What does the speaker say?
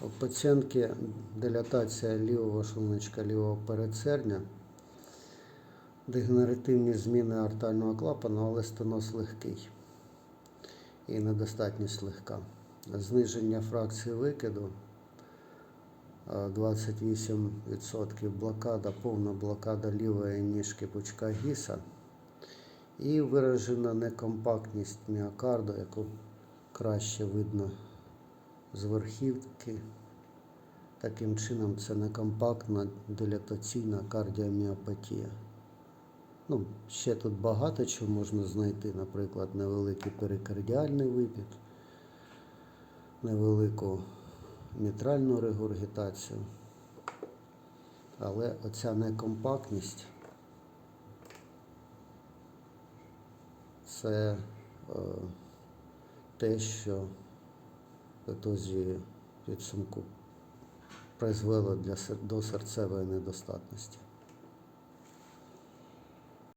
У пацієнтки дилатація лівого шлуночка, лівого передсердя, дегенеративні зміни артального клапану, але стеноз легкий і недостатність легка. Зниження фракції викиду 28%, блокада, повна блокада лівої ніжки пучка гіса і виражена некомпактність міокарду, яку краще видно з верхівки. Таким чином, це некомпактна дилатаційна кардіоміопатія. Ну, ще тут багато чого можна знайти, наприклад, невеликий перикардіальний випід, невелику мітральну регургітацію. Але оця некомпактність це е, те, що ітозі підсумку призвело для, до серцевої недостатності.